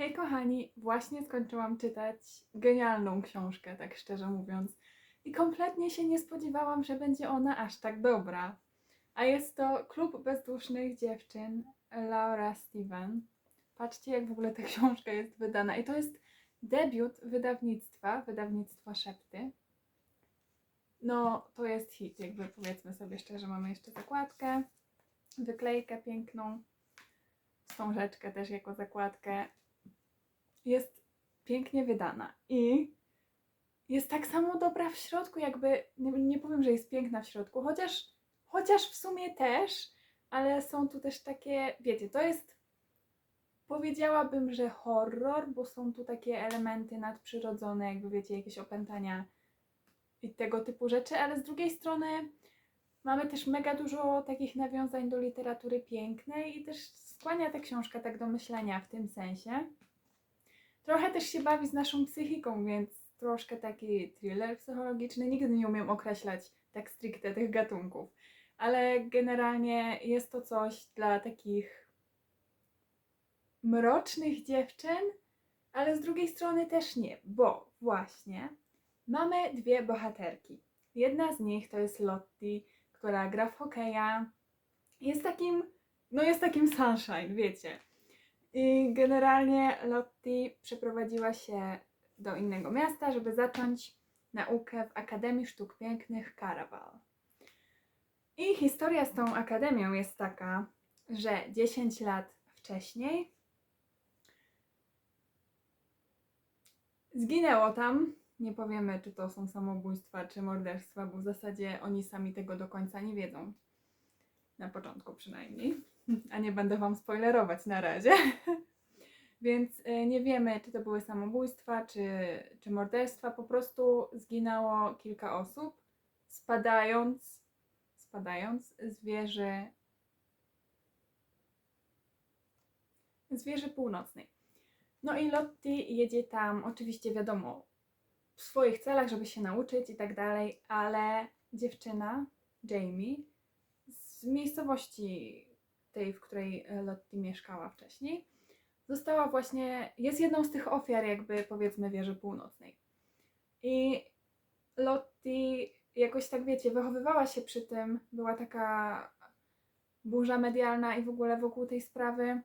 Hej kochani, właśnie skończyłam czytać genialną książkę, tak szczerze mówiąc. I kompletnie się nie spodziewałam, że będzie ona aż tak dobra. A jest to Klub Bezdusznych Dziewczyn Laura Steven. Patrzcie, jak w ogóle ta książka jest wydana. I to jest debiut wydawnictwa, wydawnictwa Szepty. No, to jest hit, jakby powiedzmy sobie szczerze, mamy jeszcze zakładkę, wyklejkę piękną, wstążeczkę też jako zakładkę. Jest pięknie wydana i jest tak samo dobra w środku, jakby, nie, nie powiem, że jest piękna w środku, chociaż, chociaż w sumie też, ale są tu też takie, wiecie, to jest, powiedziałabym, że horror, bo są tu takie elementy nadprzyrodzone, jakby wiecie, jakieś opętania i tego typu rzeczy, ale z drugiej strony mamy też mega dużo takich nawiązań do literatury pięknej i też skłania ta książka tak do myślenia w tym sensie. Trochę też się bawi z naszą psychiką, więc troszkę taki thriller psychologiczny. Nigdy nie umiem określać tak stricte tych gatunków, ale generalnie jest to coś dla takich mrocznych dziewczyn, ale z drugiej strony też nie, bo właśnie mamy dwie bohaterki. Jedna z nich to jest Lottie, która gra w hokeja. Jest takim, no jest takim sunshine, wiecie. I generalnie Lottie przeprowadziła się do innego miasta, żeby zacząć naukę w Akademii Sztuk Pięknych Caraval. I historia z tą akademią jest taka, że 10 lat wcześniej zginęło tam, nie powiemy czy to są samobójstwa czy morderstwa, bo w zasadzie oni sami tego do końca nie wiedzą. Na początku przynajmniej. A nie będę Wam spoilerować na razie. Więc y, nie wiemy, czy to były samobójstwa, czy, czy morderstwa. Po prostu zginęło kilka osób, spadając, spadając z wieży, z wieży północnej. No i Lottie jedzie tam, oczywiście wiadomo, w swoich celach, żeby się nauczyć i tak dalej, ale dziewczyna, Jamie, z miejscowości tej, w której e, Lottie mieszkała wcześniej, została właśnie, jest jedną z tych ofiar jakby powiedzmy wieży północnej. I Lottie jakoś tak wiecie, wychowywała się przy tym, była taka burza medialna i w ogóle wokół tej sprawy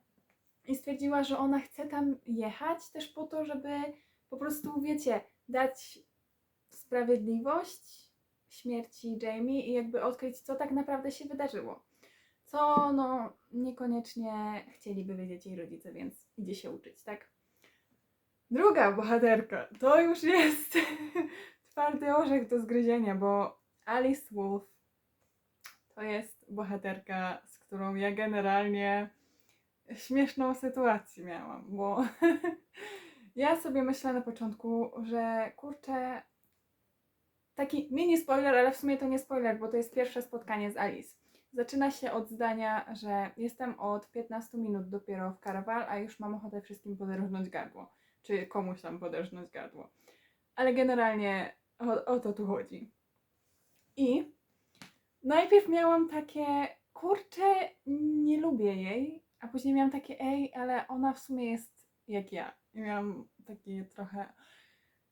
i stwierdziła, że ona chce tam jechać też po to, żeby po prostu wiecie, dać sprawiedliwość śmierci Jamie i jakby odkryć, co tak naprawdę się wydarzyło. Co no niekoniecznie chcieliby wiedzieć jej rodzice, więc idzie się uczyć, tak? Druga bohaterka to już jest twardy orzech do zgryzienia, bo Alice Wolf to jest bohaterka, z którą ja generalnie śmieszną sytuację miałam, bo ja sobie myślę na początku, że kurczę, taki mini spoiler, ale w sumie to nie spoiler, bo to jest pierwsze spotkanie z Alice. Zaczyna się od zdania, że jestem od 15 minut dopiero w Caraval, a już mam ochotę wszystkim poderżnąć gardło. Czy komuś tam poderżnąć gardło. Ale generalnie o, o to tu chodzi. I najpierw miałam takie, kurczę, nie lubię jej, a później miałam takie, ej, ale ona w sumie jest jak ja. I miałam taki trochę,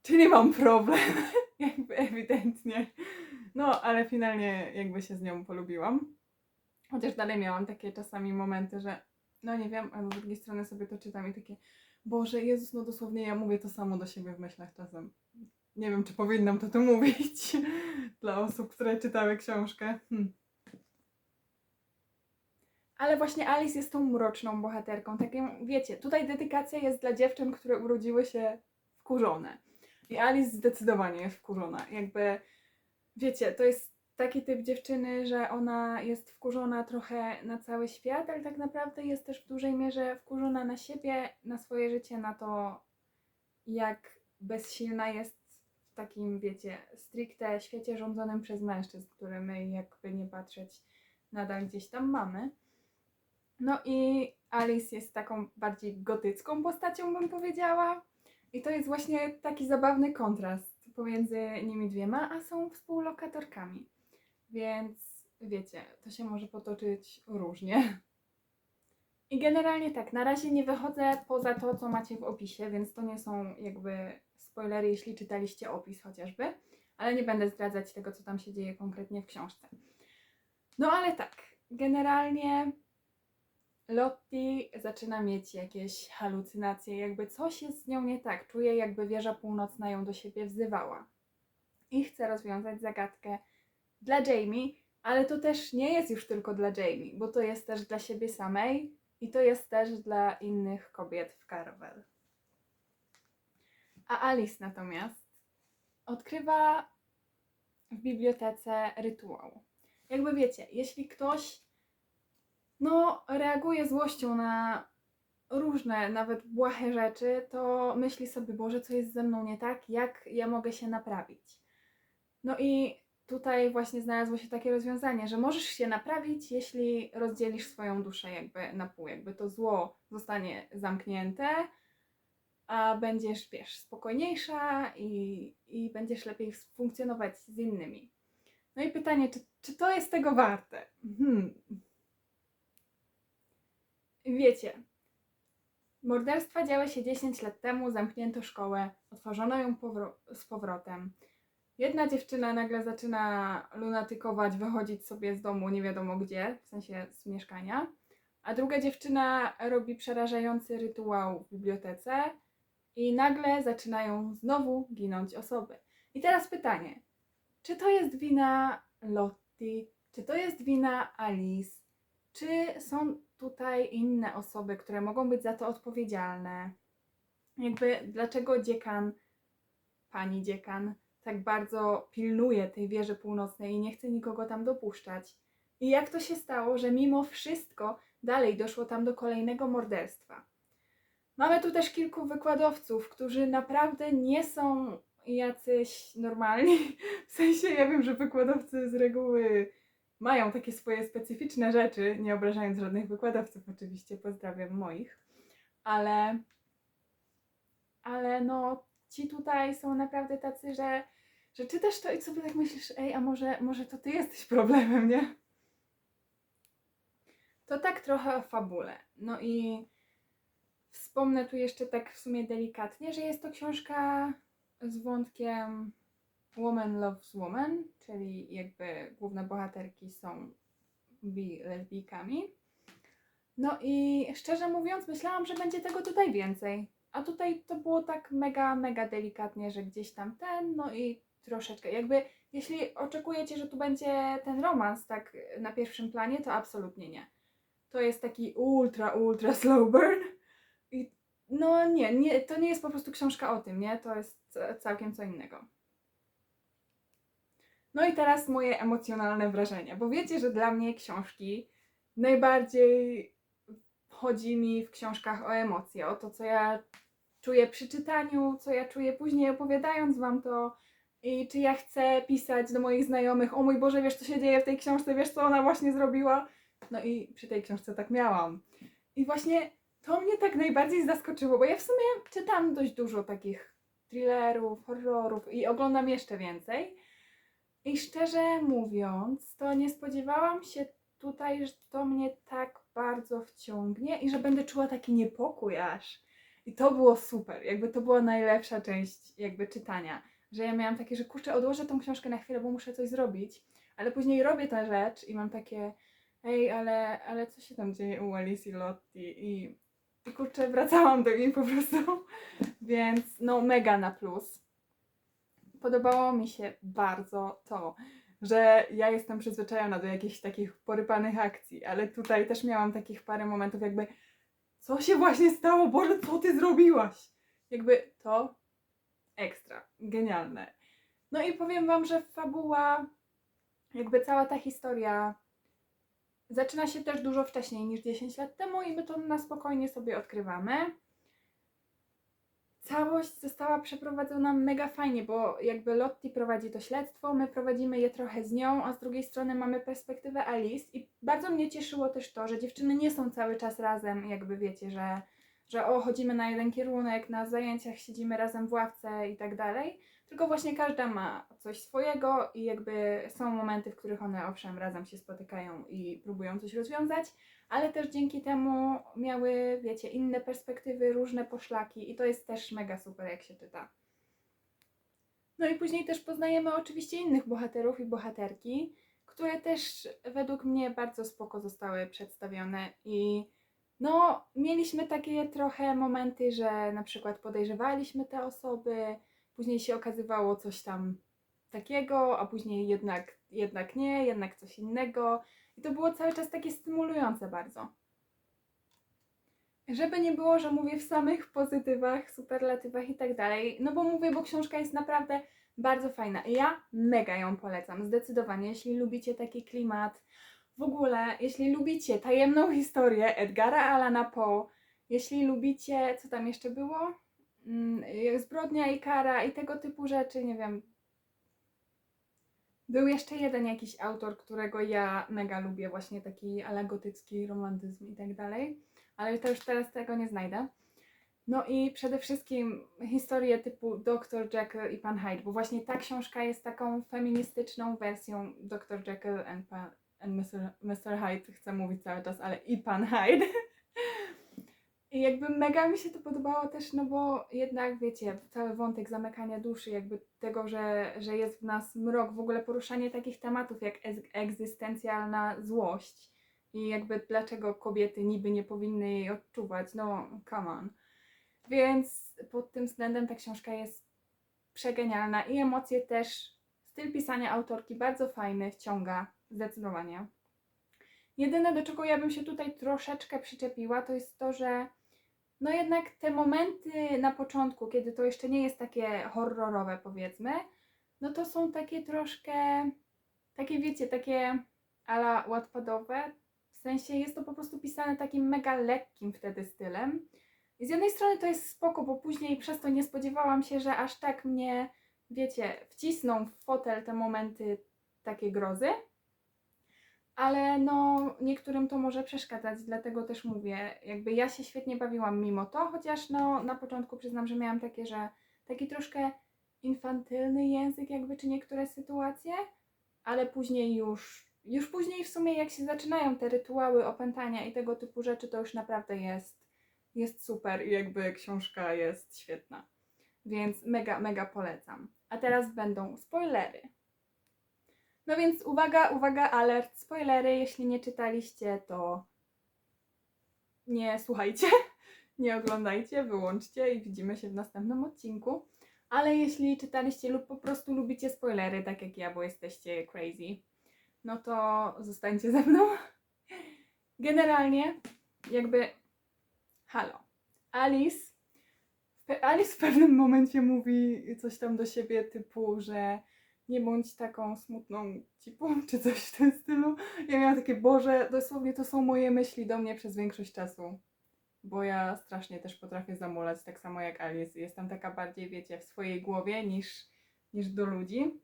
czyli mam problem, jakby ewidentnie. No, ale finalnie jakby się z nią polubiłam. Chociaż dalej miałam takie czasami momenty, że no nie wiem, ale z drugiej strony sobie to czytam i takie, Boże, Jezus, no dosłownie ja mówię to samo do siebie w myślach czasem. Nie wiem, czy powinnam to tu mówić dla osób, które czytały książkę. Hm. Ale właśnie Alice jest tą mroczną bohaterką. Taką, wiecie, tutaj dedykacja jest dla dziewczyn, które urodziły się wkurzone. I Alice zdecydowanie jest wkurzona. Jakby, wiecie, to jest taki typ dziewczyny, że ona jest wkurzona trochę na cały świat, ale tak naprawdę jest też w dużej mierze wkurzona na siebie, na swoje życie, na to, jak bezsilna jest w takim, wiecie, stricte świecie rządzonym przez mężczyzn, który my, jakby nie patrzeć, nadal gdzieś tam mamy. No i Alice jest taką bardziej gotycką postacią, bym powiedziała. I to jest właśnie taki zabawny kontrast pomiędzy nimi dwiema, a są współlokatorkami. Więc wiecie, to się może potoczyć różnie. I generalnie tak, na razie nie wychodzę poza to, co macie w opisie, więc to nie są jakby spoilery, jeśli czytaliście opis chociażby, ale nie będę zdradzać tego, co tam się dzieje konkretnie w książce. No ale tak, generalnie Lottie zaczyna mieć jakieś halucynacje, jakby coś jest z nią nie tak. Czuje, jakby wieża północna ją do siebie wzywała. I chce rozwiązać zagadkę dla Jamie, ale to też nie jest już tylko dla Jamie, bo to jest też dla siebie samej i to jest też dla innych kobiet w Carvel. A Alice natomiast odkrywa w bibliotece rytuał. Jakby wiecie, jeśli ktoś no, reaguje złością na różne, nawet błahe rzeczy, to myśli sobie, Boże, co jest ze mną nie tak, jak ja mogę się naprawić. No i tutaj właśnie znalazło się takie rozwiązanie, że możesz się naprawić, jeśli rozdzielisz swoją duszę jakby na pół, jakby to zło zostanie zamknięte, a będziesz, wiesz, spokojniejsza i, i będziesz lepiej funkcjonować z innymi. No i pytanie, czy, czy to jest tego warte? Hmm. Wiecie, morderstwa działy się 10 lat temu, zamknięto szkołę, otworzono ją powro- z powrotem. Jedna dziewczyna nagle zaczyna lunatykować, wychodzić sobie z domu nie wiadomo gdzie, w sensie z mieszkania, a druga dziewczyna robi przerażający rytuał w bibliotece i nagle zaczynają znowu ginąć osoby. I teraz pytanie, czy to jest wina Lottie, czy to jest wina Alice, czy są tutaj inne osoby, które mogą być za to odpowiedzialne? Jakby dlaczego dziekan, pani dziekan, tak bardzo pilnuje tej wieży północnej i nie chce nikogo tam dopuszczać? I jak to się stało, że mimo wszystko dalej doszło tam do kolejnego morderstwa? Mamy tu też kilku wykładowców, którzy naprawdę nie są jacyś normalni. W sensie ja wiem, że wykładowcy z reguły mają takie swoje specyficzne rzeczy, nie obrażając żadnych wykładowców oczywiście, pozdrawiam moich, ale ale no ci tutaj są naprawdę tacy, że, że czytasz to i sobie tak myślisz, ej, a może, może to ty jesteś problemem, nie? To tak trochę o fabule. No i wspomnę tu jeszcze tak w sumie delikatnie, że jest to książka z wątkiem Woman Loves Woman, czyli jakby główne bohaterki są bi lesbijkami. No i szczerze mówiąc, myślałam, że będzie tego tutaj więcej. A tutaj to było tak mega, mega delikatnie, że gdzieś tam ten, no i troszeczkę. Jakby, jeśli oczekujecie, że tu będzie ten romans tak na pierwszym planie, to absolutnie nie. To jest taki ultra, ultra slow burn. I no nie, nie, to nie jest po prostu książka o tym, nie? To jest całkiem co innego. No i teraz moje emocjonalne wrażenia, bo wiecie, że dla mnie książki najbardziej chodzi mi w książkach o emocje, o to, co ja czuję przy czytaniu, co ja czuję później opowiadając wam to i czy ja chcę pisać do moich znajomych, o mój Boże, wiesz co się dzieje w tej książce, wiesz co ona właśnie zrobiła. No i przy tej książce tak miałam. I właśnie to mnie tak najbardziej zaskoczyło, bo ja w sumie czytam dość dużo takich thrillerów, horrorów i oglądam jeszcze więcej. I szczerze mówiąc, to nie spodziewałam się tutaj, że to mnie tak bardzo wciągnie i że będę czuła taki niepokój aż. I to było super, jakby to była najlepsza część jakby czytania, że ja miałam takie, że kurczę, odłożę tą książkę na chwilę, bo muszę coś zrobić, ale później robię tę rzecz i mam takie, ej, ale, ale co się tam dzieje u Alice i Lottie i, i kurczę, wracałam do niej po prostu, więc no mega na plus podobało mi się bardzo to, że ja jestem przyzwyczajona do jakichś takich porypanych akcji, ale tutaj też miałam takich parę momentów jakby co się właśnie stało? Boże, co ty zrobiłaś? Jakby to ekstra, genialne. No i powiem wam, że fabuła, jakby cała ta historia zaczyna się też dużo wcześniej niż 10 lat temu i my to na spokojnie sobie odkrywamy całość została przeprowadzona mega fajnie, bo jakby Lottie prowadzi to śledztwo, my prowadzimy je trochę z nią, a z drugiej strony mamy perspektywę Alice i bardzo mnie cieszyło też to, że dziewczyny nie są cały czas razem, jakby wiecie, że, że o, chodzimy na jeden kierunek, na zajęciach siedzimy razem w ławce i tak dalej, tylko właśnie każda ma coś swojego i jakby są momenty, w których one owszem razem się spotykają i próbują coś rozwiązać, ale też dzięki temu miały, wiecie, inne perspektywy, różne poszlaki i to jest też mega super, jak się czyta. No i później też poznajemy oczywiście innych bohaterów i bohaterki, które też według mnie bardzo spoko zostały przedstawione i no, mieliśmy takie trochę momenty, że na przykład podejrzewaliśmy te osoby, później się okazywało coś tam takiego, a później jednak, jednak nie, jednak coś innego. I to było cały czas takie stymulujące bardzo. Żeby nie było, że mówię w samych pozytywach, superlatywach i tak dalej, no bo mówię, bo książka jest naprawdę bardzo fajna. Ja mega ją polecam, zdecydowanie. Jeśli lubicie taki klimat, w ogóle, jeśli lubicie tajemną historię Edgara Allana Poe, jeśli lubicie, co tam jeszcze było? Mm, Zbrodnia i kara i tego typu rzeczy, nie wiem. Był jeszcze jeden jakiś autor, którego ja mega lubię, właśnie taki ala gotycki romantyzm i tak dalej, ale to już teraz tego nie znajdę. No i przede wszystkim historie typu Dr. Jekyll i Pan Hyde, bo właśnie ta książka jest taką feministyczną wersją Dr. Jekyll and, Pan, and Mr. Hyde, chcę mówić cały czas, ale i Pan Hyde. I jakby mega mi się to podobało też, no bo jednak wiecie, cały wątek zamykania duszy, jakby tego, że, że jest w nas mrok, w ogóle poruszanie takich tematów jak egzystencjalna złość i jakby dlaczego kobiety niby nie powinny jej odczuwać, no come on. Więc pod tym względem ta książka jest przegenialna i emocje też, styl pisania autorki bardzo fajny, wciąga zdecydowanie. Jedyne, do czego ja bym się tutaj troszeczkę przyczepiła, to jest to, że no jednak te momenty na początku, kiedy to jeszcze nie jest takie horrorowe, powiedzmy, no to są takie troszkę, takie wiecie, takie ala łatwadowe. W sensie jest to po prostu pisane takim mega lekkim wtedy stylem. I z jednej strony to jest spoko, bo później przez to nie spodziewałam się, że aż tak mnie, wiecie, wcisną w fotel te momenty takiej grozy. Ale no, niektórym to może przeszkadzać, dlatego też mówię, jakby ja się świetnie bawiłam mimo to, chociaż no na początku przyznam, że miałam takie, że taki troszkę infantylny język jakby, czy niektóre sytuacje, ale później już, już później w sumie jak się zaczynają te rytuały opętania i tego typu rzeczy, to już naprawdę jest, jest super i jakby książka jest świetna. Więc mega, mega polecam. A teraz będą spoilery. No więc uwaga, uwaga, alert, spoilery. Jeśli nie czytaliście, to nie słuchajcie, nie oglądajcie, wyłączcie i widzimy się w następnym odcinku. Ale jeśli czytaliście lub po prostu lubicie spoilery, tak jak ja, bo jesteście crazy, no to zostańcie ze mną. Generalnie, jakby, halo, Alice, Alice w pewnym momencie mówi coś tam do siebie typu, że nie bądź taką smutną cipą, czy coś w tym stylu. Ja miałam takie, Boże, dosłownie to są moje myśli do mnie przez większość czasu. Bo ja strasznie też potrafię zamulać, tak samo jak Alice. Jestem taka bardziej, wiecie, w swojej głowie niż, niż do ludzi.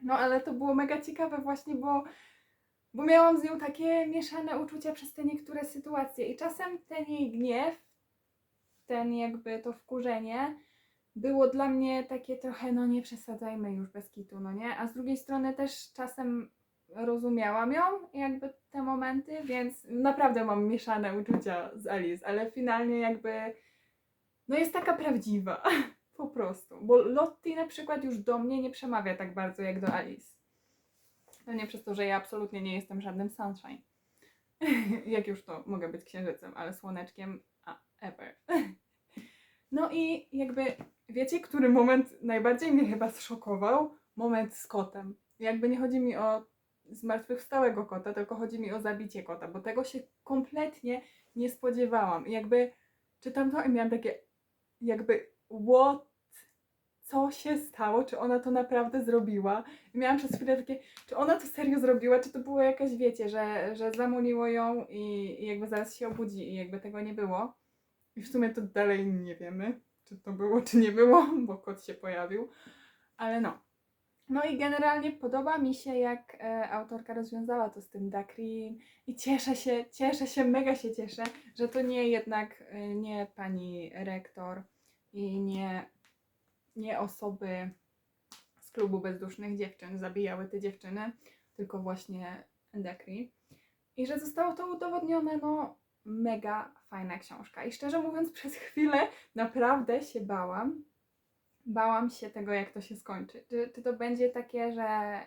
No ale to było mega ciekawe właśnie, bo, bo miałam z nią takie mieszane uczucia przez te niektóre sytuacje. I czasem ten jej gniew, ten jakby to wkurzenie, było dla mnie takie trochę, no nie przesadzajmy już bez kitu, no nie? A z drugiej strony też czasem rozumiałam ją, jakby te momenty, więc naprawdę mam mieszane uczucia z Alice, ale finalnie jakby, no jest taka prawdziwa, po prostu. Bo Lottie na przykład już do mnie nie przemawia tak bardzo jak do Alice. To nie przez to, że ja absolutnie nie jestem żadnym sunshine. jak już to mogę być księżycem, ale słoneczkiem, a ever. No i jakby wiecie, który moment najbardziej mnie chyba zszokował? Moment z kotem. Jakby nie chodzi mi o zmartwychwstałego kota, tylko chodzi mi o zabicie kota, bo tego się kompletnie nie spodziewałam. I jakby czytam to i miałam takie jakby what? Co się stało? Czy ona to naprawdę zrobiła? I miałam przez chwilę takie, czy ona to serio zrobiła? Czy to było jakaś, wiecie, że, że zamuliło ją i, i jakby zaraz się obudzi i jakby tego nie było? I w sumie to dalej nie wiemy, czy to było, czy nie było, bo kot się pojawił. Ale no. No i generalnie podoba mi się, jak e, autorka rozwiązała to z tym Dakrim i cieszę się, cieszę się, mega się cieszę, że to nie jednak e, nie pani rektor i nie, nie osoby z klubu bezdusznych dziewczyn zabijały te dziewczyny, tylko właśnie Dakri. I że zostało to udowodnione, no mega fajna książka. I szczerze mówiąc, przez chwilę naprawdę się bałam. Bałam się tego, jak to się skończy. Czy, czy to będzie takie, że,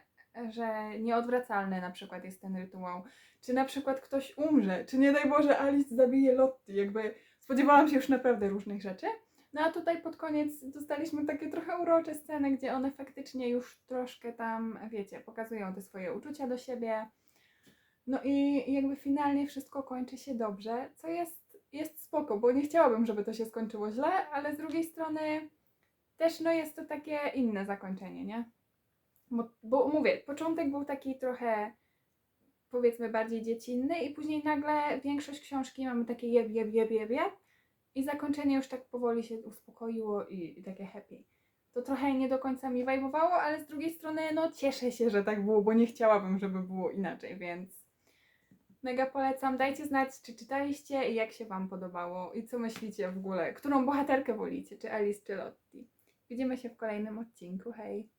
że nieodwracalny na przykład jest ten rytuał, czy na przykład ktoś umrze, czy nie daj Boże Alice zabije Lottie. Jakby spodziewałam się już naprawdę różnych rzeczy. No a tutaj pod koniec dostaliśmy takie trochę urocze sceny, gdzie one faktycznie już troszkę tam, wiecie, pokazują te swoje uczucia do siebie. No i jakby finalnie wszystko kończy się dobrze, co jest, jest spoko, bo nie chciałabym, żeby to się skończyło źle, ale z drugiej strony też no jest to takie inne zakończenie, nie? Bo, bo mówię, początek był taki trochę powiedzmy bardziej dziecinny i później nagle większość książki mamy takie jeb, jeb, jeb, jeb, jeb i zakończenie już tak powoli się uspokoiło i, i takie happy. To trochę nie do końca mi wajmowało, ale z drugiej strony no cieszę się, że tak było, bo nie chciałabym, żeby było inaczej, więc mega polecam. Dajcie znać, czy czytaliście i jak się Wam podobało i co myślicie w ogóle, którą bohaterkę wolicie, czy Alice, czy Lottie. Widzimy się w kolejnym odcinku, hej!